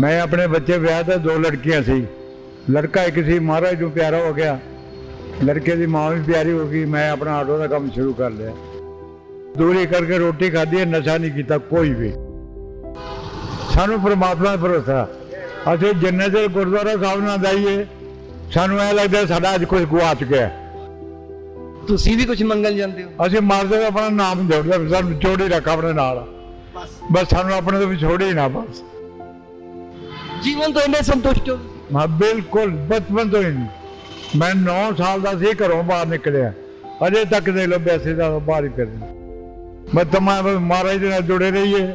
ਮੈਂ ਆਪਣੇ ਬੱਚੇ ਵਿਆਹ ਤੇ ਦੋ ਲੜਕੀਆਂ ਸੀ। ਲੜਕਾ ਇੱਕ ਸੀ ਮਹਾਰਾਜ ਨੂੰ ਪਿਆਰਾ ਹੋ ਗਿਆ। ਲੜਕੇ ਦੀ ਮਾਂ ਵੀ ਪਿਆਰੀ ਹੋ ਗਈ ਮੈਂ ਆਪਣਾ ਆਟੋ ਦਾ ਕੰਮ ਸ਼ੁਰੂ ਕਰ ਲਿਆ। ਦੂਰੀ ਕਰਕੇ ਰੋਟੀ ਖਾਧੀ ਨਸ਼ਾ ਨਹੀਂ ਕੀਤਾ ਕੋਈ ਵੀ। ਸਾਨੂੰ ਪ੍ਰਮਾਤਮਾ ਦਾ ਭਰੋਸਾ। ਅਸੀਂ ਜਿੰਨੇ ਚਿਰ ਗੁਰਦੁਆਰਾ ਸਾਹਿਬ ਨਾਲ ਜਾਈਏ ਸਾਨੂੰ ਐ ਲੱਗਦਾ ਸਾਡਾ ਅੱਜ ਕੁਝ ਗੁਆਚ ਗਿਆ ਤੁਸੀਂ ਵੀ ਕੁਝ ਮੰਗਣ ਜਾਂਦੇ ਹੋ? ਅਸੀਂ ਮਾਰਦੇ ਹੋਏ ਆਪਣਾ ਨਾਮ ਜੋੜਦੇ ਸਾਨੂੰ ਜੋੜੀ ਰੱਖ ਆਪਣੇ ਨਾਲ। ਬਸ। ਬਸ ਸਾਨੂੰ ਆਪਣੇ ਤੋਂ ਵਿਛੋੜੇ ਨਾ ਬਸ। ਜੀਵਨ ਤੋਂ ਇੰਨੇ ਸੰਤੁਸ਼ਟ ਹੋ ਮੈਂ ਬਿਲਕੁਲ ਬਚਪਨ ਤੋਂ ਹੀ ਮੈਂ 9 ਸਾਲ ਦਾ ਸੀ ਘਰੋਂ ਬਾਹਰ ਨਿਕਲਿਆ। ਅਜੇ ਤੱਕ ਦੇ ਲੋ ਵੈਸੇ ਦਾ ਬਾਹਰ ਹੀ ਫਿਰਦੇ ਮੈਂ ਤਮਾ ਮਹਾਰਾਜ ਦੇ ਨਾਲ ਜੁੜੇ ਰਹੀਏ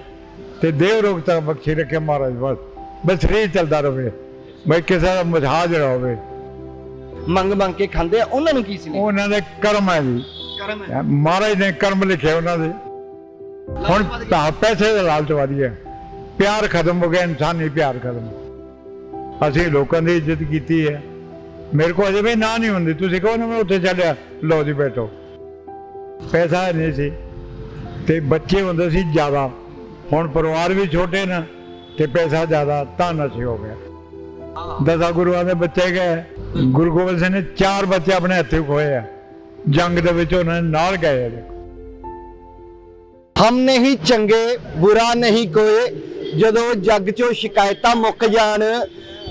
ਤੇ ਦੇਵ ਰੋਗ ਤੱਕ ਬਖਸ਼ੀ ਰੱਖੇ ਮਹਾਰਾਜ ਬਸ। ਬਸ ਸਰੀਰ ਚੱਲਦਾ ਰਹੇ। ਮੈਂ ਕਿਸੇ ਦਾ ਮਝਾਜ ਨਾ ਹੋਵੇ। ਮੰਗ ਮੰਗ ਕੇ ਖਾਂਦੇ ਆ ਉਹਨਾਂ ਨੂੰ ਕੀ ਸੀ? ਉਹ ਉਹਨਾਂ ਦੇ ਕਰਮ ਹੈ ਜੀ। ਕਰਮ ਮਹਾਰਾਜ ਨੇ ਕਰਮ ਲਿਖੇ ਉਹਨਾਂ ਦੇ। ਹੁਣ ਤਾਂ ਪੈਸੇ ਦਾ ਲਾਲਚ ਵਧੀਆ ਪਿਆਰ ਖਤਮ ਹੋ ਗਿਆ, ਇਨਸਾਨੀ ਪਿਆਰ ਖਤਮ। ਅਸੀਂ ਲੋਕਾਂ ਦੀ ਇੱਜ਼ਤ ਕੀਤੀ ਹੈ। ਮੇਰੇ ਕੋਲ ਅਜੇ ਵੀ ਨਾ ਨਹੀਂ ਹੁੰਦੀ। ਤੁਸੀਂ ਕਹੋ ਨਾ ਮੈਂ ਉੱਥੇ ਚੱਲਿਆ ਲਓ ਜੀ ਬੈਠੋ। ਪੈਸਾ ਨਹੀਂ ਸੀ। ਤੇ ਬੱਚੇ ਹੁੰਦੇ ਸੀ ਜ਼ਿਆਦਾ। ਹੁਣ ਪਰਿਵਾਰ ਵੀ ਛੋਟੇ ਨੇ ਤੇ ਪੈਸਾ ਜ਼ਿਆਦਾ, ਤਾਂ ਨਸ਼ੇ ਹੋ ਗਿਆ। ਦਸਾਂ ਗੁਰੂਆਂ ਦੇ ਬੱਚੇ ਗਏ। ਗੁਰੂ ਗੋਬਿੰਦ ਸਿੰਘ ਨੇ ਚਾਰ ਬੱਚੇ ਆਪਣੇ ਹੱਥੋਂ ਖੋਏ ਆ। ਜੰਗ ਦੇ ਵਿੱਚ ਉਹਨਾਂ ਨਾਲ ਗਏ ਆ। ਹਮ ਨਹੀਂ ਚੰਗੇ, ਬੁਰਾ ਨਹੀਂ ਕੋਈ। ਜਦੋਂ ਜੱਗ 'ਚੋਂ ਸ਼ਿਕਾਇਤਾਂ ਮੁੱਕ ਜਾਣ,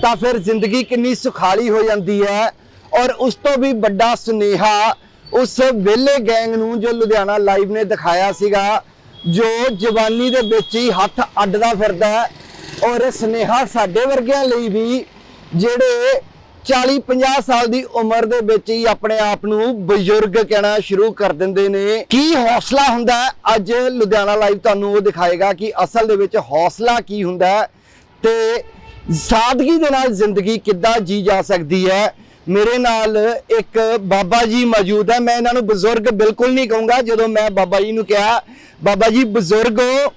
ਤਾਂ ਫਿਰ ਜ਼ਿੰਦਗੀ ਕਿੰਨੀ ਸੁਖਾਲੀ ਹੋ ਜਾਂਦੀ ਹੈ। ਔਰ ਉਸ ਤੋਂ ਵੀ ਵੱਡਾ ਸੁਨੇਹਾ ਉਸ ਵਿਹਲੇ ਗੈਂਗ ਨੂੰ ਜੋ ਲੁਧਿਆਣਾ ਲਾਈਵ ਨੇ ਦਿਖਾਇਆ ਸੀਗਾ, ਜੋ ਜਵਾਨੀ ਦੇ ਵਿੱਚ ਹੀ ਹੱਥ ਅੱਡਦਾ ਫਿਰਦਾ ਔਰ ਸੁਨੇਹਾ ਸਾਡੇ ਵਰਗਿਆਂ ਲਈ ਵੀ ਜਿਹੜੇ 40 50 ਸਾਲ ਦੀ ਉਮਰ ਦੇ ਵਿੱਚ ਹੀ ਆਪਣੇ ਆਪ ਨੂੰ ਬਜ਼ੁਰਗ ਕਹਿਣਾ ਸ਼ੁਰੂ ਕਰ ਦਿੰਦੇ ਨੇ। ਕੀ ਹੌਸਲਾ ਹੁੰਦਾ ਅੱਜ ਲੁਧਿਆਣਾ ਲਾਈਵ ਤੁਹਾਨੂੰ ਉਹ ਦਿਖਾਏਗਾ ਕਿ ਅਸਲ ਦੇ ਵਿੱਚ ਹੌਸਲਾ ਕੀ ਹੁੰਦਾ ਹੈ ਤੇ ਸਾਦਗੀ ਦੇ ਨਾਲ ਜ਼ਿੰਦਗੀ ਕਿੱਦਾਂ ਜੀ ਜਾ ਸਕਦੀ ਹੈ? ਮੇਰੇ ਨਾਲ ਇੱਕ ਬਾਬਾ ਜੀ ਮੌਜੂਦ ਹੈ। ਮੈਂ ਇਹਨਾਂ ਨੂੰ ਬਜ਼ੁਰਗ ਬਿਲਕੁਲ ਨਹੀਂ ਕਹੂੰਗਾ। ਜਦੋਂ ਮੈਂ ਬਾਬਾ ਜੀ ਨੂੰ ਕਿਹਾ, ਬਾਬਾ ਜੀ ਬਜ਼ੁਰਗ ਹੋ,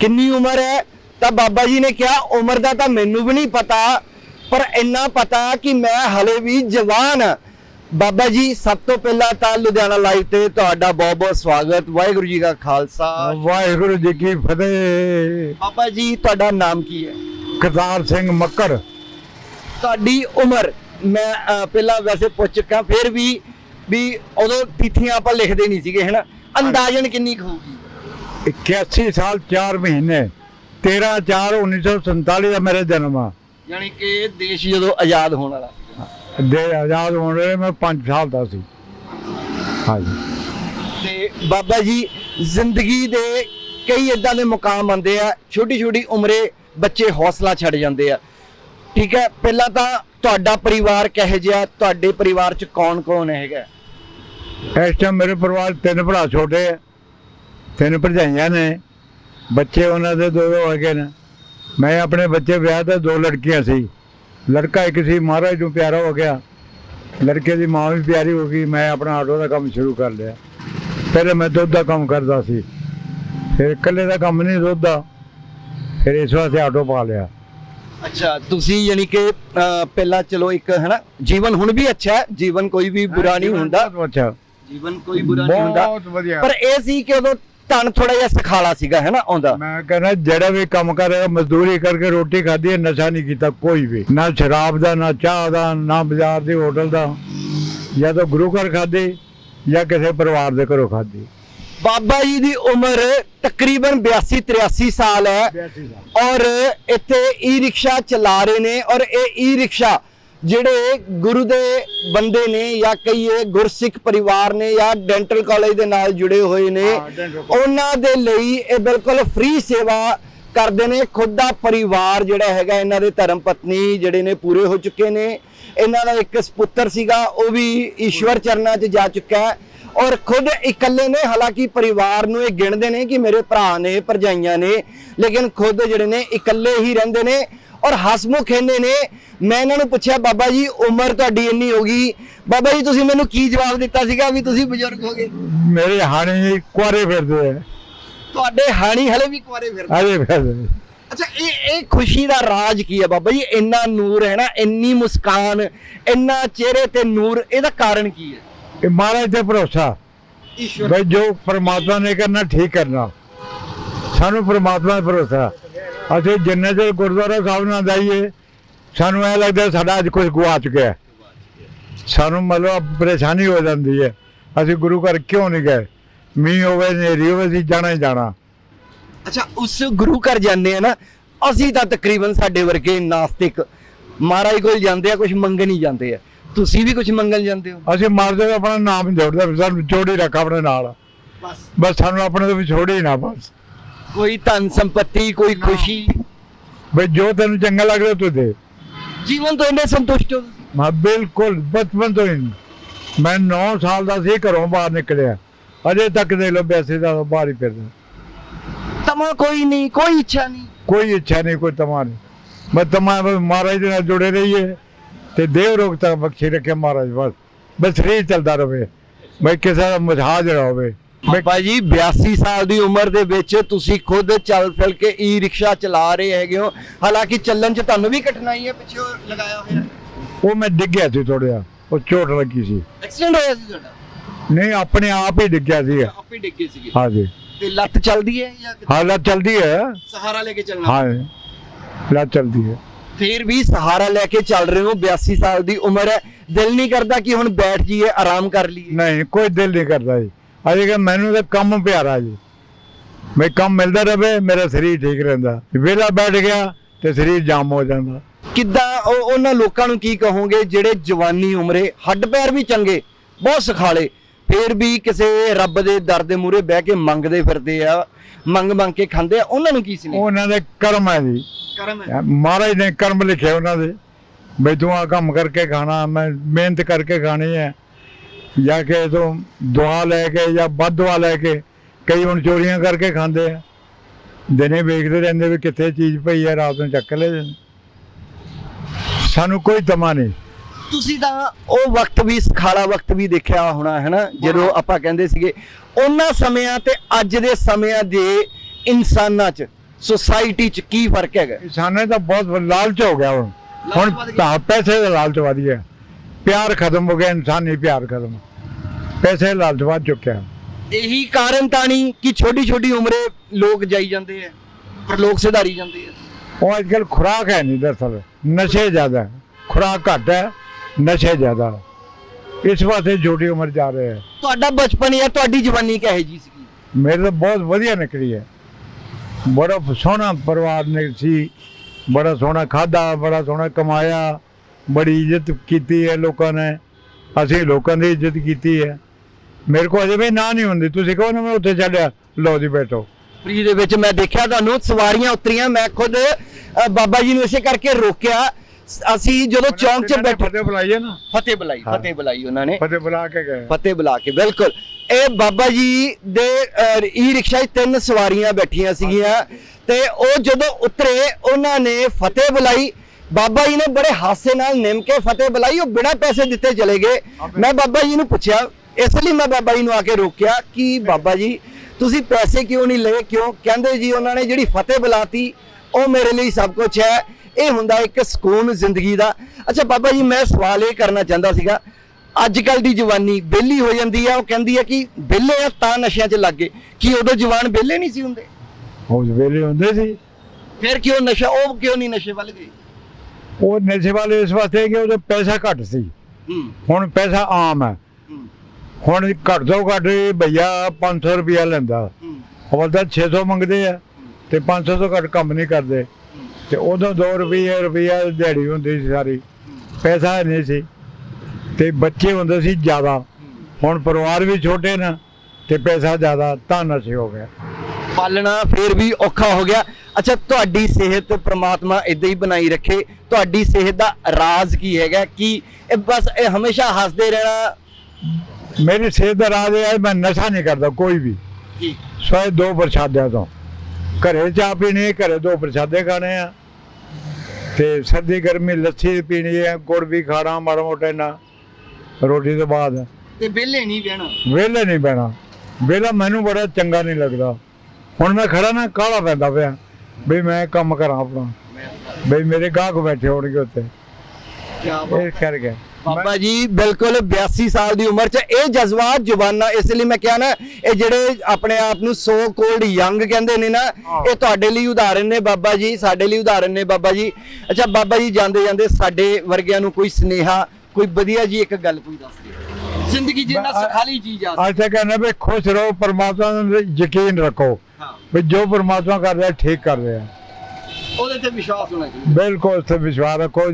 ਕਿੰਨੀ ਉਮਰ ਹੈ? ਤਾਂ ਬਾਬਾ ਜੀ ਨੇ ਕਿਹਾ, ਉਮਰ ਦਾ ਤਾਂ ਮੈਨੂੰ ਵੀ ਨਹੀਂ ਪਤਾ। ਪਰ ਇੰਨਾ ਪਤਾ ਕਿ ਮੈਂ ਹਲੇ ਵੀ ਜਵਾਨ ਹਾਂ। ਬਾਬਾ ਜੀ ਸਭ ਤੋਂ ਪਹਿਲਾਂ ਤਾਂ ਲੁਧਿਆਣਾ ਲਾਈਵ ਤੇ ਤੁਹਾਡਾ ਬਹੁਤ ਬਹੁਤ ਸਵਾਗਤ। ਵਾਹਿਗੁਰੂ ਜੀ ਦਾ ਖਾਲਸਾ। ਵਾਹਿਗੁਰੂ ਜੀ ਕੀ ਫਤਿਹ। ਬਾਬਾ ਜੀ ਤੁਹਾਡਾ ਨਾਮ ਕੀ ਹੈ? ਕਰਤਾਰ ਸਿੰਘ ਮੱਕੜ। ਤੁਹਾਡੀ ਉਮਰ ਮੈਂ ਪਹਿਲਾਂ ਵੈਸੇ ਪੁੱਛ ਚੁੱਕਾ ਫਿਰ ਵੀ ਵੀ ਉਦੋਂ ਤਿਥੀਆਂ ਆਪਾਂ ਲਿਖਦੇ ਨਹੀਂ ਸੀਗੇ ਹਨਾ? ਅੰਦਾਜ਼ਨ ਕਿੰਨੀ ਕੁ ਹੋਊਗੀ? 81 ਸਾਲ 4 ਮਹੀਨੇ। 13 4 1947 ਦਾ ਮੇਰਾ ਜਨਮ ਆ। ਯਾਨੀ ਕਿ ਦੇਸ਼ ਜਦੋਂ ਆਜ਼ਾਦ ਹੋਣ ਵਾਲਾ ਸੀਗਾ ਦੇ ਆਜ਼ਾਦ ਹੋਣ ਵੇਲੇ ਮੈਂ 5 ਸਾਲ ਦਾ ਸੀ। ਹਾਂਜੀ। ਤੇ ਬਾਬਾ ਜੀ ਜ਼ਿੰਦਗੀ ਦੇ ਕਈ ਇਦਾਂ ਦੇ ਮੁਕਾਮ ਆਉਂਦੇ ਆ ਛੋਟੀ ਛੋਟੀ ਉਮਰੇ ਬੱਚੇ ਹੌਸਲਾ ਛੱਡ ਜਾਂਦੇ ਆ। ਠੀਕ ਹੈ ਪਹਿਲਾਂ ਤਾਂ ਤੁਹਾਡਾ ਪਰਿਵਾਰ ਕਿਹੋ ਜਿਹਾ ਤੁਹਾਡੇ ਪਰਿਵਾਰ ਚ ਕੌਣ ਕੌਣ ਹੈਗਾ? ਇਸ ਟਾਈਮ ਮੇਰੇ ਪਰਿਵਾਰ 'ਚ ਤਿੰਨ ਭਰਾ ਛੋਟੇ ਆ ਤਿੰਨ ਭਰਜਾਈਆਂ ਨੇ ਬੱਚੇ ਉਹਨਾਂ ਦੇ ਦੋ ਦੋ ਹੈਗੇ ਨੇ। ਮੈਂ ਆਪਣੇ ਬੱਚੇ ਵਿਆਹ ਤੇ ਦੋ ਲੜਕੀਆਂ ਸੀ। ਲੜਕਾ ਇੱਕ ਸੀ ਮਹਾਰਾਜ ਨੂੰ ਪਿਆਰਾ ਹੋ ਗਿਆ। ਲੜਕੇ ਦੀ ਮਾਂ ਵੀ ਪਿਆਰੀ ਹੋ ਗਈ ਮੈਂ ਆਪਣਾ ਆਟੋ ਦਾ ਕੰਮ ਸ਼ੁਰੂ ਕਰ ਲਿਆ। ਪਹਿਲੇ ਮੈਂ ਦੁੱਧ ਦਾ ਕੰਮ ਕਰਦਾ ਸੀ। ਫਿਰ ਇਕੱਲੇ ਦਾ ਕੰਮ ਨਹੀਂ ਦੁੱਧ ਦਾ। ਫਿਰ ਇਸ ਵਾਸਤੇ ਆਟੋ ਪਾ ਲਿਆ। ਅੱਛਾ ਤੁਸੀਂ ਯਾਨੀ ਕਿ ਪਹਿਲਾਂ ਚਲੋ ਇੱਕ ਹਨਾ ਜੀਵਨ ਹੁਣ ਵੀ ਅੱਛਾ ਹੈ ਜੀਵਨ ਕੋਈ ਵੀ ਬੁਰਾ ਨਹੀਂ ਹੁੰਦਾ। ਅੱਛਾ। ਜੀਵਨ ਕੋਈ ਬੁਰਾ ਨਹੀਂ ਹੁੰਦਾ। ਬਹੁਤ ਵਧੀਆ। ਪਰ ਇਹ ਸੀ ਕਿ ਉਦੋਂ ਤਨ ਥੋੜਾ ਜਿਹਾ ਸਖਾਲਾ ਸੀਗਾ ਹੈਨਾ ਆਉਂਦਾ। ਮੈਂ ਕਹਿੰਦਾ ਜਿਹੜਾ ਵੀ ਕੰਮ ਕਰੇਗਾ ਮਜ਼ਦੂਰੀ ਕਰਕੇ ਰੋਟੀ ਹੈ ਨਸ਼ਾ ਨਹੀਂ ਕੀਤਾ ਕੋਈ ਵੀ। ਨਾ ਸ਼ਰਾਬ ਦਾ ਨਾ ਚਾਹ ਦਾ ਨਾ ਬਾਜ਼ਾਰ ਦੇ ਹੋਟਲ ਦਾ। ਜਾਂ ਤਾਂ ਗੁਰੂ ਘਰ ਖਾਧੀ ਜਾਂ ਕਿਸੇ ਪਰਿਵਾਰ ਦੇ ਘਰੋਂ ਖਾਧੀ। ਬਾਬਾ ਜੀ ਦੀ ਉਮਰ ਤਕਰੀਬਨ 82 83 ਸਾਲ ਹੈ ਔਰ ਇੱਥੇ ਈ ਰਿਕਸ਼ਾ ਚਲਾ ਰਹੇ ਨੇ ਔਰ ਇਹ ਈ ਰਿਕਸ਼ਾ ਜਿਹੜੇ ਗੁਰੂ ਦੇ ਬੰਦੇ ਨੇ ਜਾਂ ਕਹੀਏ ਗੁਰਸਿੱਖ ਪਰਿਵਾਰ ਨੇ ਜਾਂ ਡੈਂਟਲ ਕਾਲਜ ਦੇ ਨਾਲ ਜੁੜੇ ਹੋਏ ਨੇ। ਉਹਨਾਂ ਦੇ ਲਈ ਇਹ ਬਿਲਕੁਲ ਫ੍ਰੀ ਸੇਵਾ ਕਰਦੇ ਨੇ। ਖੁਦ ਦਾ ਪਰਿਵਾਰ ਜਿਹੜਾ ਹੈਗਾ ਇਹਨਾਂ ਦੇ ਧਰਮ ਪਤਨੀ ਜਿਹੜੇ ਨੇ ਪੂਰੇ ਹੋ ਚੁੱਕੇ ਨੇ। ਇਹਨਾਂ ਦਾ ਇੱਕ ਸਪੁੱਤਰ ਸੀਗਾ ਉਹ ਵੀ ਈਸ਼ਵਰ ਚਰਨਾਂ 'ਚ ਜਾ ਚੁੱਕਾ ਹੈ। ਔਰ ਖੁਦ ਇਕੱਲੇ ਨੇ ਹਾਲਾਂਕਿ ਪਰਿਵਾਰ ਨੂੰ ਇਹ ਗਿਣਦੇ ਨੇ ਕਿ ਮੇਰੇ ਭਰਾ ਨੇ ਭਰਜਾਈਆਂ ਨੇ ਲੇਕਿਨ ਖੁਦ ਜਿਹੜੇ ਨੇ ਇਕੱਲੇ ਹੀ ਰਹਿੰਦੇ ਨੇ ਔਰ ਹਸਮੁਖ ਇਹਨੇ ਨੇ। ਮੈਂ ਇਹਨਾਂ ਨੂੰ ਪੁੱਛਿਆ ਬਾਬਾ ਜੀ ਉਮਰ ਤੁਹਾਡੀ ਇੰਨੀ ਹੋ ਗਈ। ਬਾਬਾ ਜੀ ਤੁਸੀਂ ਮੈਨੂੰ ਕੀ ਜਵਾਬ ਦਿੱਤਾ ਸੀਗਾ ਵੀ ਤੁਸੀਂ ਬਜ਼ੁਰਗ ਹੋ ਗਏ? ਮੇਰੇ ਹਾਣੇ ਕੁਆਰੇ ਫਿਰਦੇ ਆ। ਤੁਹਾਡੇ ਹਾਣੀ ਹਲੇ ਵੀ ਕੁਆਰੇ ਫਿਰਦੇ ਅਜੇ ਫਿਰਦੇ ਅੱਛਾ ਇਹ ਇਹ ਖੁਸ਼ੀ ਦਾ ਰਾਜ ਕੀ ਹੈ ਬਾਬਾ ਜੀ? ਇੰਨਾ ਨੂਰ ਹੈ ਨਾ ਇੰਨੀ ਮੁਸਕਾਨ ਇੰਨਾ ਚਿਹਰੇ ਤੇ ਨੂਰ ਇਹਦਾ ਕਾਰਨ ਕੀ ਹੈ? ਇਹ ਮਹਾਰਾਜ ਤੇ ਭਰੋਸਾ। ਈਸ਼ਵਰ ਬਈ ਜੋ ਪਰਮਾਤਮਾ ਨੇ ਕਰਨਾ ਠੀਕ ਕਰਨਾ। ਸਾਨੂੰ ਪਰਮਾਤਮਾ ਦਾ ਭਰੋਸਾ। ਅਸੀਂ ਜਿੰਨੇ ਚਿਰ ਗੁਰਦੁਆਰਾ ਸਾਹਿਬ ਨਾਲ ਜਾਈਏ ਸਾਨੂੰ ਐ ਲੱਗਦਾ ਸਾਡਾ ਅੱਜ ਕੁਝ ਗੁਆ ਚੁੱਕਿਆ ਹੈ। ਸਾਨੂੰ ਮਤਲਬ ਪਰੇਸ਼ਾਨੀ ਹੋ ਜਾਂਦੀ ਹੈ। ਅਸੀਂ ਗੁਰੂ ਘਰ ਕਿਉਂ ਨਹੀਂ ਗਏ? ਮੀਂਹ ਹੋਵੇ ਨੇਰੀ ਹੋਵੇ ਅਸੀਂ ਜਾਣਾ ਹੀ ਜਾਣਾ। ਅੱਛਾ ਉਸ ਗੁਰੂ ਘਰ ਜਾਂਦੇ ਆ ਨਾ ਅਸੀਂ ਤਾਂ ਤਕਰੀਬਨ ਸਾਡੇ ਵਰਗੇ ਨਾਸਤਿਕ। ਮਹਾਰਾਜ ਕੋਲ ਜਾਂਦੇ ਆ ਕੁਝ ਮੰਗਣ ਹੀ ਜਾਂਦੇ ਆ। ਤੁਸੀਂ ਵੀ ਕੁਝ ਮੰਗਣ ਜਾਂਦੇ ਹੋ? ਅਸੀਂ ਮਰਦੇ ਹੋਏ ਆਪਣਾ ਨਾਮ ਜੋੜਦਾ ਸਾਨੂੰ ਜੋੜੀ ਰੱਖ ਆਪਣੇ ਨਾਲ। ਬਸ। ਬਸ ਸਾਨੂੰ ਆਪਣੇ ਤੋਂ ਵਿਛੋੜੇ ਹੀ ਨਾ ਬਸ। ਕੋਈ ਧਨ ਸੰਪਤੀ ਕੋਈ ਖੁਸ਼ੀ? ਬਈ ਜੋ ਤੈਨੂੰ ਚੰਗਾ ਲੱਗਦਾ ਤੂੰ ਦੇ। ਜੀਵਨ ਤੋਂ ਇੰਨੇ ਸੰਤੁਸ਼ਟ ਹੋ ਤੁਸੀਂ? ਮੈਂ ਬਿਲਕੁਲ ਬਚਪਨ ਤੋਂ ਹੀ। ਮੈਂ 9 ਸਾਲ ਦਾ ਸੀ ਘਰੋਂ ਬਾਹਰ ਨਿਕਲਿਆ। ਅਜੇ ਤੱਕ ਦੇ ਲੋ ਵੈਸੇ ਦਾ ਬਾਹਰ ਹੀ ਫਿਰਦਾ ਤਮਾ ਕੋਈ ਨਹੀਂ ਕੋਈ ਇੱਛਾ ਨਹੀਂ। ਕੋਈ ਇੱਛਾ ਨਹੀਂ ਕੋਈ ਤਮਾ ਨਹੀਂ। ਬਸ ਤਮਾ ਮਹਾਰਾਜ ਦੇ ਨਾਲ ਜੁੜੇ ਰਹੀਏ। ਤੇ ਦੇਵ ਰੋਗ ਤੱਕ ਬਖਸ਼ੀ ਰੱਖੇ ਮਹਾਰਾਜ ਬਸ ਬਸ ਸਰੀਰ ਚੱਲਦਾ ਰਵੇ ਬਈ ਕਿਸੇ ਦਾ ਮਜਹਾਜ ਨਾ ਹੋਵੇ। ਬਈ ਬਾਬਾ ਜੀ 82 ਸਾਲ ਦੀ ਉਮਰ ਦੇ ਵਿੱਚ ਤੁਸੀਂ ਖੁਦ ਚੱਲ ਫਿਰ ਕੇ ਈ ਰਿਕਸ਼ਾ ਚਲਾ ਰਹੇ ਹੈਗੇ ਹੋ। ਹਾਲਾਂਕਿ ਚੱਲਣ 'ਚ ਤੁਹਾਨੂੰ ਵੀ ਕਠਿਨਾਈ ਹੈ ਪਿੱਛੇ ਲਗਾਇਆ ਹੋਇਆ ਉਹ ਮੈਂ ਡਿੱਗਿਆ ਸੀ ਥੋੜਿਆ ਉਹ ਚੋਟ ਲੱਗੀ ਸੀ। ਐਕਸੀਡੈਂਟ ਹੋਇਆ ਸੀ ਤੁਹਾਡਾ? ਨਹੀਂ ਆਪਣੇ ਆਪ ਹੀ ਡਿੱਗਿਆ ਸੀ। ਆਪੇ ਡਿੱਗੇ ਸੀਗੇ। ਹਾਂਜੀ। ਤੇ ਲੱਤ ਚੱਲਦੀ ਹੈ ਜਾਂ ਹਾਲਤ ਚਲਦੀ ਹੈ। ਸਹਾਰਾ ਲੈ ਕੇ ਚੱਲਣਾ? ਹਾਂ ਲੱਤ ਚਲਦੀ ਹੈ। ਫਿਰ ਵੀ ਸਹਾਰਾ ਲੈ ਕੇ ਚੱਲ ਰਹੇ ਹੋ। 82 ਸਾਲ ਦੀ ਉਮਰ ਹੈ। ਦਿਲ ਨਹੀਂ ਕਰਦਾ ਕਿ ਹੁਣ ਬੈਠ ਜਾਈਏ ਆਰਾਮ ਕਰ ਲਈਏ। ਨਹੀਂ ਕੋਈ ਦਿਲ ਨਹੀਂ ਕਰਦਾ ਜੀ। ਅਜੇ ਕਿ ਮੈਨੂੰ ਤਾਂ ਕੰਮ ਪਿਆਰਾ ਜੀ। ਮੈਂ ਕੰਮ ਮਿਲਦਾ ਰਵੇ ਮੇਰਾ ਸਰੀਰ ਠੀਕ ਰਹਿੰਦਾ। ਵਿਹਲਾ ਬੈਠ ਗਿਆ ਤੇ ਸਰੀਰ ਜਾਮ ਹੋ ਜਾਂਦਾ। ਕਿੱਦਾਂ ਉਹ ਉਹਨਾਂ ਲੋਕਾਂ ਨੂੰ ਕੀ ਕਹੋਗੇ ਜਿਹੜੇ ਜਵਾਨੀ ਉਮਰੇ ਹੱਡ ਪੈਰ ਵੀ ਚੰਗੇ ਬਹੁਤ ਸਖਾਲੇ। ਫਿਰ ਵੀ ਕਿਸੇ ਰੱਬ ਦੇ ਦਰ ਦੇ ਮੂਹਰੇ ਬਹਿ ਕੇ ਮੰਗਦੇ ਫਿਰਦੇ ਆ ਮੰਗ ਮੰਗ ਕੇ ਖਾਂਦੇ ਆ ਉਹਨਾਂ ਨੂੰ ਕੀ ਸੀ ਉਹ ਉਹਨਾਂ ਦੇ ਕਰਮ ਹੈ ਜੀ। ਕਰਮ ਮਹਾਰਾਜ ਨੇ ਕਰਮ ਲਿਖੇ ਉਹਨਾਂ ਦੇ। ਬਈ ਤੂੰ ਆ ਕੰਮ ਕਰਕੇ ਖਾਣਾ ਮੈਂ ਮਿਹਨਤ ਕਰਕੇ ਖਾਣੀ ਹੈ। ਜਾਂ ਕਿ ਤੂੰ ਦੁਆ ਲੈ ਕੇ ਜਾਂ ਵੱਧ ਦੁਆ ਲੈ ਕੇ ਕਈ ਹੁਣ ਚੋਰੀਆਂ ਕਰਕੇ ਖਾਂਦੇ ਆ। ਦਿਨੇ ਵੇਖਦੇ ਰਹਿੰਦੇ ਵੀ ਕਿੱਥੇ ਚੀਜ਼ ਪਈ ਹੈ ਰਾਤ ਨੂੰ ਚੱਕ ਲੈ। ਜਾਂਦੇ ਸਾਨੂੰ ਕੋਈ ਤਮਾ ਨਹੀਂ। ਤੁਸੀਂ ਤਾਂ ਉਹ ਵਕਤ ਵੀ ਸਖਾਲਾ ਵਕਤ ਵੀ ਦੇਖਿਆ ਹੋਣਾ ਹੈ ਨਾ ਜਦੋਂ ਆਪਾਂ ਕਹਿੰਦੇ ਸੀਗੇ ਉਹਨਾਂ ਸਮਿਆਂ ਤੇ ਅੱਜ ਦੇ ਸਮਿਆਂ ਦੇ ਇਨਸਾਨਾਂ 'ਚ ਸੋਸਾਇਟੀ 'ਚ ਕੀ ਫ਼ਰਕ ਹੈਗਾ? ਇਨਸਾਨੇ ਤਾਂ ਬਹੁਤ ਲਾਲਚ ਹੋ ਗਿਆ ਹੁਣ। ਹੁਣ। ਤਾਂ ਪੈਸੇ ਦਾ ਲਾਲਚ ਵਧ ਗਿਆ। ਪਿਆਰ ਖਤਮ ਹੋ ਗਿਆ ਇਨਸਾਨੀ ਪਿਆਰ ਖਤਮ। ਪੈਸੇ ਦਾ ਲਾਲਚ ਵੱਧ ਚੁੱਕਿਆ। ਇਹੀ ਕਾਰਨ ਤਾਂ ਨਹੀਂ ਕਿ ਛੋਟੀ ਛੋਟੀ ਉਮਰੇ ਲੋਕ ਜਾਈ ਜਾਂਦੇ ਆ ਪਰ ਲੋਕ ਸੁਧਾਰੀ ਜਾਂਦੇ ਆ। ਉਹ ਅੱਜ ਕੱਲ ਖੁਰਾਕ ਹੈ ਨਹੀਂ ਦਰਅਸਲ ਨਸ਼ੇ ਜ਼ਿਆਦਾ। ਖੁਰਾਕ ਘੱਟ ਹੈ। ਨਸ਼ੇ ਜ਼ਿਆਦਾ। ਇਸ ਵਾਸਤੇ ਛੋਟੀ ਉਮਰ ਜਾ ਰਹੇ ਹੈ ਤੁਹਾਡਾ ਬਚਪਨ ਜਾਂ ਤੁਹਾਡੀ ਜਵਾਨੀ ਕਿਹੋ ਜੀ ਸੀਗੀ? ਮੇਰੇ ਤਾਂ ਬਹੁਤ ਵਧੀਆ ਨਿਕਲੀ ਹੈ। ਬੜਾ ਸੋਹਣਾ ਪਰਿਵਾਰ ਨੇ ਸੀ। ਬੜਾ ਸੋਹਣਾ ਖਾਦਾ ਬੜਾ ਸੋਹਣਾ ਕਮਾਇਆ। ਬੜੀ ਇੱਜ਼ਤ ਕੀਤੀ ਹੈ ਲੋਕਾਂ ਨੇ। ਅਸੀਂ ਲੋਕਾਂ ਦੀ ਇੱਜ਼ਤ ਕੀਤੀ ਹੈ। ਮੇਰੇ ਕੋਲ ਅਜੇ ਵੀ ਨਾ ਨਹੀਂ ਹੁੰਦੀ। ਤੁਸੀਂ ਕਹੋ ਨਾ ਮੈਂ ਉੱਥੇ ਚੱਲਿਆ ਲਓ ਜੀ ਬੈਠੋ। ਫਰੀ ਦੇ ਵਿੱਚ ਮੈਂ ਦੇਖਿਆ ਤੁਹਾਨੂੰ ਸਵਾਰੀਆਂ ਉਤਰੀਆਂ। ਮੈਂ ਖੁਦ ਬਾਬਾ ਜੀ ਨੂੰ ਇਸੇ ਕਰਕੇ ਰੋਕਿਆ ਸ- ਅਸੀਂ ਜਦੋਂ ਚੌਂਕ 'ਚ ਬੈਠੇ ਫਤਿਹ ਬੁਲਾਈਏ ਨਾ? ਫਤਿਹ ਬੁਲਾਈ। ਫਤਿਹ ਬੁਲਾਈ ਉਹਨਾਂ ਨੇ। ਫਤਿਹ ਬੁਲਾ ਕੇ ਗਏ। ਫਤਿਹ ਬੁਲਾ ਕੇ ਬਿਲਕੁਲ। ਇਹ ਬਾਬਾ ਜੀ ਦੇ ਈ ਰਿਕਸ਼ਾ 'ਚ ਤਿੰਨ ਸਵਾਰੀਆਂ ਬੈਠੀਆਂ ਸੀਗੀਆਂ ਤੇ ਉਹ ਜਦੋਂ ਉਤਰੇ ਉਹਨਾਂ ਨੇ ਫਤਿਹ ਬੁਲਾਈ। ਬਾਬਾ ਜੀ ਨੇ ਬੜੇ ਹਾਸੇ ਨਾਲ ਨਿਮ ਕੇ ਫਤਿਹ ਬੁਲਾਈ। ਉਹ ਬਿਨਾਂ ਪੈਸੇ ਦਿੱਤੇ ਚਲੇ ਗਏ। ਮੈਂ ਬਾਬਾ ਜੀ ਨੂੰ ਪੁੱਛਿਆ ਇਸ ਲਈ ਮੈਂ ਬਾਬਾ ਜੀ ਨੂੰ ਆ ਕੇ ਰੋਕਿਆ ਕਿ ਬਾਬਾ ਜੀ ਤੁਸੀਂ ਪੈਸੇ ਕਿਉਂ ਨਹੀਂ ਲਏ? ਕਿਉਂ? ਕਹਿੰਦੇ ਜੀ ਉਹਨਾਂ ਨੇ ਜਿਹੜੀ ਫਤਿਹ ਬੁਲਾਤੀ ਉਹ ਮੇਰੇ ਲਈ ਸਭ ਕੁਝ ਹੈ। ਇਹ ਹੁੰਦਾ ਇੱਕ ਸਕੂਨ ਜ਼ਿੰਦਗੀ ਦਾ। ਅੱਛਾ ਬਾਬਾ ਜੀ ਮੈਂ ਸਵਾਲ ਇਹ ਕਰਨਾ ਚਾਹੁੰਦਾ ਸੀਗਾ। ਅੱਜ ਕੱਲ ਦੀ ਜਵਾਨੀ ਬੇਲੀ ਹੋ ਜਾਂਦੀ ਆ। ਉਹ ਕਹਿੰਦੀ ਆ ਕਿ ਬੇਲੇ ਆ ਤਾਂ ਨਸ਼ਿਆਂ 'ਚ ਲੱਗ ਕੀ ਉਦੋਂ ਜਵਾਨ ਬੇਲੇ ਨਹੀਂ ਸੀ ਹੁੰਦੇ? ਉਸ ਵੇਲੇ ਹੁੰਦੇ ਸੀ। ਫਿਰ ਕਿਉਂ ਨਸ਼ਾ ਉਹ ਕਿਉਂ ਨਹੀਂ ਨਸ਼ੇ ਵੱਲ ਗਏ? ਉਹ ਨਸ਼ੇ ਵਾਲੇ ਇਸ ਵਾਸਤੇ ਕਿ ਉਹਦਾ ਪੈਸਾ ਘੱਟ ਸੀ। ਹੂੰ। ਹੁਣ ਪੈਸਾ ਆਮ ਹੈ। ਹੂੰ। ਹੁਣ ਘੱਟ ਤੋਂ ਘੱਟ ਭਈਆ 500 ਰੁਪਿਆ ਲੈਂਦਾ। ਹੂੰ। ਉਹ ਤਾਂ 600 ਮੰਗਦੇ ਆ। ਤੇ 500 ਤੋਂ ਘੱਟ ਕੰਮ ਨਹੀਂ ਕਰਦੇ। ਤੇ ਉਦੋਂ 2 ਰੁਪਏ ਰੁਪਿਆ ਦਿਹਾੜੀ ਹੁੰਦੀ ਸੀ ਸਾਰੀ। ਪੈਸਾ ਨਹੀਂ ਸੀ। ਤੇ ਬੱਚੇ ਹੁੰਦੇ ਸੀ ਜ਼ਿਆਦਾ। ਹੁਣ ਪਰਿਵਾਰ ਵੀ ਛੋਟੇ ਨੇ ਤੇ ਪੈਸਾ ਜ਼ਿਆਦਾ ਤਾਂ ਨਸ਼ੇ ਹੋ ਗਿਆ। ਪਾਲਣਾ ਫਿਰ ਵੀ ਔਖਾ ਹੋ ਗਿਆ। ਅੱਛਾ ਤੁਹਾਡੀ ਸਿਹਤ ਪ੍ਰਮਾਤਮਾ ਇਦਾਂ ਹੀ ਬਣਾਈ ਰੱਖੇ। ਤੁਹਾਡੀ ਸਿਹਤ ਦਾ ਰਾਜ਼ ਕੀ ਹੈਗਾ? ਕਿ ਇਹ ਬਸ ਇਹ ਹਮੇਸ਼ਾ ਹੱਸਦੇ ਰਹਿਣਾ? ਮੇਰੀ ਸਿਹਤ ਦਾ ਰਾਜ ਇਹ ਹੈ ਮੈਂ ਨਸ਼ਾ ਨਹੀਂ ਕਰਦਾ ਕੋਈ ਵੀ। ਕੀ ਸਵਾਏ ਦੋ ਪ੍ਰਸ਼ਾਦਿਆਂ ਤੋਂ। ਘਰੇ ਚਾਹ ਪੀਣੀ ਹੈ ਘਰੇ ਦੋ ਪ੍ਰਸ਼ਾਦੇ ਖਾਣੇ ਆ। ਤੇ ਸਰਦੀ ਗਰਮੀ ਲੱਸੀ ਪੀਣੀ ਹੈ ਗੁੜ ਵੀ ਖਾਣਾ ਮਾੜਾ ਮੋਟਾ ਨਾ ਰੋਟੀ ਤੋਂ ਬਾਅਦ। ਤੇ ਬੇਲੇ ਨਹੀਂ ਬਹਿਣਾ? ਵਿਹਲੇ ਨਹੀਂ ਬਹਿਣਾ। ਵਿਹਲਾ ਮੈਨੂੰ ਬੜਾ ਚੰਗਾ ਨਹੀਂ ਲੱਗਦਾ। ਹੁਣ ਮੈਂ ਖੜਾ ਨਾ ਕਾਹਲਾ ਪੈਂਦਾ ਪਿਆ? ਵੀ ਮੈਂ ਕੰਮ ਕਰਾਂ ਆਪਣਾ। ਬਈ ਮੇਰੇ ਗਾਹਕ ਬੈਠੇ ਹੋਣਗੇ ਉੱਤੇ ਕੀ ਇਹ ਕਰ ਗਿਆ। ਬਾਬਾ ਜੀ ਬਿਲਕੁਲ 82 ਸਾਲ ਦੀ ਉਮਰ 'ਚ ਇਹ ਜਜ਼ਬਾਤ ਜ਼ੁਬਾਨਾਂ ਇਸ ਲਈ ਮੈਂ ਕਿਹਾ ਨਾ ਇਹ ਜਿਹੜੇ ਆਪਣੇ ਆਪ ਨੂੰ ਸੋ ਕੋਲਡ ਯੰਗ ਕਹਿੰਦੇ ਨੇ ਨਾ ਇਹ ਤੁਹਾਡੇ ਲਈ ਉਦਾਹਰਨ ਨੇ ਬਾਬਾ ਜੀ ਸਾਡੇ ਲਈ ਉਦਾਹਰਨ ਨੇ ਬਾਬਾ ਜੀ। ਅੱਛਾ ਬਾਬਾ ਜੀ ਜਾਂਦੇ ਜਾਂਦੇ ਸਾਡੇ ਵਰਗਿਆਂ ਨੂੰ ਕੋਈ ਸਨੇਹਾ ਕੋਈ ਵਧੀਆ ਜੀ ਇੱਕ ਗੱਲ ਕੋਈ ਦੱਸ ਦਿਓ। ਜ਼ਿੰਦਗੀ ਜਿੰਨਾ ਸੁਖਾਲੀ ਚੀਜ਼ ਆ। ਤੱਕ ਕਹਿੰਦੇ ਵੀ ਖੁਸ਼ ਰਹੋ ਪਰਮਾਤਮਾ ਤੇ ਯਕੀਨ ਰੱਖੋ ਵੀ ਜੋ ਪਰਮਾਤਮਾ ਕਰ ਰਿਹਾ ਠੀਕ ਕਰ ਰਿਹਾ। ਉਹਦੇ ਤੇ ਵਿਸ਼ਵਾਸ ਹੋਣਾ ਚਾਹੀਦਾ। ਬਿਲਕੁਲ ਉਸ ਤੇ ਵਿਸ਼ਵਾਸ ਰੱਖੋ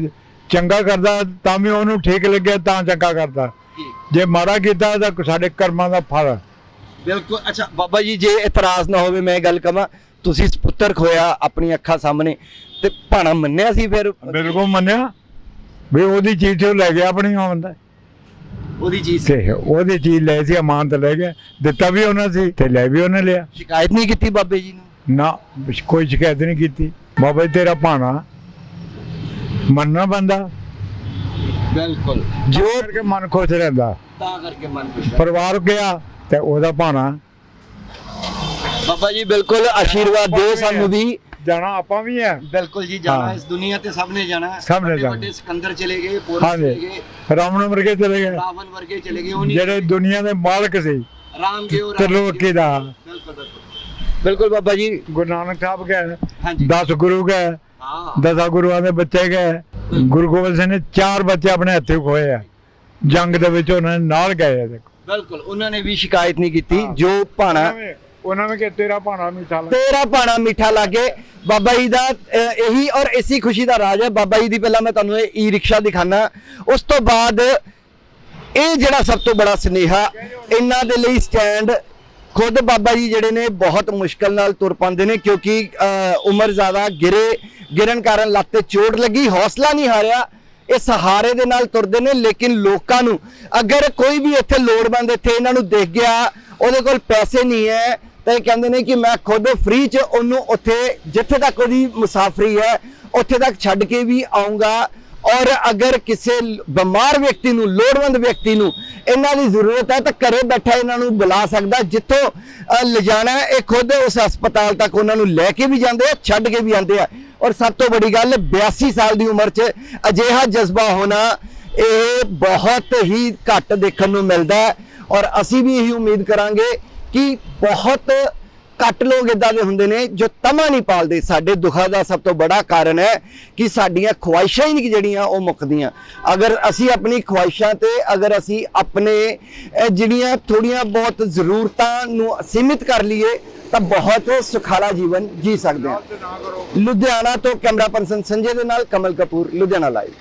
ਚੰਗਾ ਕਰਦਾ ਤਾਂ ਵੀ ਉਹਨੂੰ ਠੀਕ ਲੱਗਿਆ ਤਾਂ ਚੰਗਾ ਕਰਦਾ। ਜੇ। ਮਾੜਾ ਕੀਤਾ ਤਾਂ ਸਾਡੇ ਕਰਮਾਂ ਦਾ ਫਲ ਬਿਲਕੁਲ। ਅੱਛਾ ਬਾਬਾ ਜੀ ਜੇ ਇਤਰਾਜ਼ ਨਾ ਹੋਵੇ ਮੈਂ ਇਹ ਗੱਲ ਕਹਾਂ ਤੁਸੀਂ ਪੁੱਤਰ ਖੋਇਆ ਆਪਣੀ ਅੱਖਾਂ ਸਾਹਮਣੇ ਤੇ ਭਾਣਾ ਮੰਨਿਆ ਸੀ ਫਿਰ? ਬਿਲਕੁਲ ਮੰਨਿਆ। ਵੀ ਉਹਦੀ ਚੀਜ਼ ਤੋਂ ਲੈ ਗਿਆ ਆਪਣੀ ਆਮਦ ਉਹਦੀ ਚੀਜ਼ ਤੇ ਉਹਦੀ ਚੀਜ਼ ਲੈ ਸੀ ਅਮਾਨਤ ਲੈ ਗਿਆ। ਦਿੱਤਾ ਵੀ ਉਹਨਾਂ ਸੀ ਤੇ ਲੈ ਵੀ ਉਹਨੇ ਲਿਆ। ਸ਼ਿਕਾਇਤ ਨਹੀਂ ਕੀਤੀ ਬਾਬੇ ਜੀ ਨੂੰ? ਨਾ ਕੋਈ ਸ਼ਿਕਾਇਤ ਨਹੀਂ ਕੀਤੀ। ਬਾਬਾ ਜੀ ਤੇਰਾ ਭਾਣਾ ਮੰਨਣਾ ਬੰਦਾ ਬਿਲਕੁਲ। ਜੋ ਜੋ ਕਰਕੇ ਮਨ ਖੁਸ਼ ਰਹਿੰਦਾ। ਤਾਂ ਕਰਕੇ ਮਨ ਖੁਸ਼ ਪਰਿਵਾਰ ਗਿਆ ਤੇ ਉਹਦਾ ਭਾਣਾ। ਬਾਬਾ ਜੀ ਬਿਲਕੁਲ ਆਸ਼ੀਰਵਾਦ ਦਿਓ ਸਾਨੂੰ ਵੀ। ਜਾਣਾ ਆਪਾਂ ਵੀ ਹੈ ਬਿਲਕੁਲ ਜੀ ਜਾਣਾ। ਇਸ ਦੁਨੀਆ ਤੇ ਸਭ ਨੇ ਜਾਣਾ। ਸਭ ਨੇ ਜਾਣਾ। ਵੱਡੇ ਸਿਕੰਦਰ ਚਲੇ ਗਏ ਹਾਂਜੀ। ਚਲੇ ਗਏ। ਰਾਵਣ ਵਰਗੇ ਚਲੇ ਗਏ। ਰਾਵਣ ਵਰਗੇ ਚਲੇ ਗਏ ਉਹ ਨਹੀਂ ਜਿਹੜੇ ਦੁਨੀਆ ਦੇ ਮਾਲਕ ਸੀ। ਰਾਮ ਗਿਓ ਤੇ ਲੋਕੀ ਦਾ ਬਿਲਕੁਲ ਬਿਲਕੁਲ। ਬਿਲਕੁਲ ਬਾਬਾ ਜੀ। ਗੁਰੂ ਨਾਨਕ ਸਾਹਿਬ ਗਏ। ਹਾਂਜੀ। 10 ਗੁਰੂ ਗਏ। ਦਸਾਂ ਗੁਰੂਆਂ ਦੇ ਬੱਚੇ ਗਏ। ਗੁਰੂ ਗੋਬਿੰਦ ਸਿੰਘ ਨੇ ਚਾਰ ਬੱਚੇ ਆਪਣੇ ਹੱਥੋਂ ਖੋਏ ਆ। ਜੰਗ ਦੇ ਵਿੱਚ ਉਹਨਾਂ ਨੇ ਨਾਲ ਗਏ ਆ ਦੇਖੋ। ਬਿਲਕੁਲ ਉਹਨਾਂ ਨੇ ਵੀ ਸ਼ਿਕਾਇਤ ਨਹੀਂ ਕੀਤੀ। ਜੋ ਭਾਣਾ ਉਹਨਾਂ ਨੇ- ਕਿ ਤੇਰਾ ਭਾਣਾ ਮਿੱਠਾ ਲੱਗਾ। ਤੇਰਾ ਪਾਣਾ ਮਿੱਠਾ ਲਾਗੇ। ਬਾਬਾ ਜੀ ਦਾ ਇਹੀ ਔਰ ਇਸੀ ਖੁਸ਼ੀ ਦਾ ਰਾਜ ਹੈ। ਬਾਬਾ ਜੀ ਦੀ ਪਹਿਲਾਂ ਮੈਂ ਤੁਹਾਨੂੰ ਇਹ ਈ ਰਿਕਸ਼ਾ ਦਿਖਾਣਾ ਉਸ ਤੋਂ ਬਾਅਦ ਇਹ ਜਿਹੜਾ ਸਭ ਤੋਂ ਬੜਾ ਸਨੇਹਾ ਇਹਨਾਂ ਦੇ ਲਈ ਸਟੈਂਡ ਖੁਦ ਬਾਬਾ ਜੀ ਜਿਹੜੇ ਨੇ ਬਹੁਤ ਮੁਸ਼ਕਲ ਨਾਲ ਤੁਰ ਪਾਉਂਦੇ ਨੇ ਕਿਉਂਕਿ ਉਮਰ ਜ਼ਿਆਦਾ ਗਿਰੇ, ਗਿਰਨ ਕਾਰਨ ਲੱਤ ਤੇ ਚੋਟ ਲੱਗੀ, ਹੌਸਲਾ ਨਹੀਂ ਹਾਰਿਆ, ਇਹ ਸਹਾਰੇ ਦੇ ਨਾਲ ਤੁਰਦੇ ਨੇ, ਲੇਕਿਨ ਲੋਕਾਂ ਨੂੰ ਅਗਰ ਕੋਈ ਵੀ ਇੱਥੇ ਲੋੜਵੰਦ ਇੱਥੇ ਇਹਨਾਂ ਨੂੰ ਦੇਖ ਗਿਆ, ਉਹਦੇ ਕੋਲ ਪੈਸੇ ਨਹੀਂ ਹੈ, ਤਾਂ ਇਹ ਕਹਿੰਦੇ ਨੇ ਕਿ ਮੈਂ ਖੁਦ ਫ੍ਰੀ ਚ ਉਹਨੂੰ ਉੱਥੇ, ਜਿੱਥੇ ਤੱਕ ਉਹਦੀ ਮੁਸਾਫਰੀ ਹੈ, ਉੱਥੇ ਤੱਕ ਛੱਡ ਕੇ ਵੀ ਆਉਂਗਾ ਔਰ ਅਗਰ ਕਿਸੇ ਬਿਮਾਰ ਵਿਅਕਤੀ ਨੂੰ, ਲੋੜਵੰਦ ਵਿਅਕਤੀ ਨੂੰ ਇਹਨਾਂ ਦੀ ਜ਼ਰੂਰਤ ਹੈ ਤਾਂ ਘਰੇ ਬੈਠਾ ਇਹਨਾਂ ਨੂੰ ਬੁਲਾ ਸਕਦਾ, ਜਿੱਥੋਂ ਲਿਜਾਣਾ ਇਹ ਖੁਦ ਉਸ ਹਸਪਤਾਲ ਤੱਕ ਉਹਨਾਂ ਨੂੰ ਲੈ ਕੇ ਵੀ ਜਾਂਦੇ ਆ, ਛੱਡ ਕੇ ਵੀ ਆਉਂਦੇ ਆ। ਔਰ ਸਭ ਤੋਂ ਵੱਡੀ ਗੱਲ 82 ਸਾਲ ਦੀ ਉਮਰ 'ਚ ਅਜਿਹਾ ਜਜ਼ਬਾ ਹੋਣਾ, ਇਹ ਬਹੁਤ ਹੀ ਘੱਟ ਦੇਖਣ ਨੂੰ ਮਿਲਦਾ ਔਰ ਅਸੀਂ ਵੀ ਇਹੀ ਉਮੀਦ ਕਰਾਂਗੇ ਕਿ ਬਹੁਤ ਘੱਟ ਲੋਕ ਇਦਾਂ ਦੇ ਹੁੰਦੇ ਨੇ ਜੋ ਤਮਾ ਨਹੀਂ ਪਾਲਦੇ। ਸਾਡੇ ਦੁੱਖਾਂ ਦਾ ਸਭ ਤੋਂ ਬੜਾ ਕਾਰਨ ਹੈ ਕਿ ਸਾਡੀਆਂ ਖੁਆਇਸ਼ਾਂ ਹੀ ਨਹੀਂ ਜਿਹੜੀਆਂ ਉਹ ਮੁੱਕਦੀਆਂ। ਅਗਰ ਅਸੀਂ ਆਪਣੀ ਖੁਆਇਸ਼ਾਂ ਤੇ ਅਗਰ ਅਸੀਂ ਆਪਣੇ ਜਿਹੜੀਆਂ ਥੋੜੀਆਂ ਬਹੁਤ ਜ਼ਰੂਰਤਾਂ ਨੂੰ ਸੀਮਿਤ ਕਰ ਲਈਏ, ਤਾਂ ਬਹੁਤ ਸੁਖਾਲਾ ਜੀਵਨ ਜੀ ਸਕਦੇ ਹਾਂ। ਲੁਧਿਆਣਾ ਤੋਂ ਕੈਮਰਾ ਪਰਸਨ ਸੰਜੇ ਦੇ ਨਾਲ ਕਮਲ ਕਪੂਰ, ਲੁਧਿਆਣਾ ਲਾਈਵ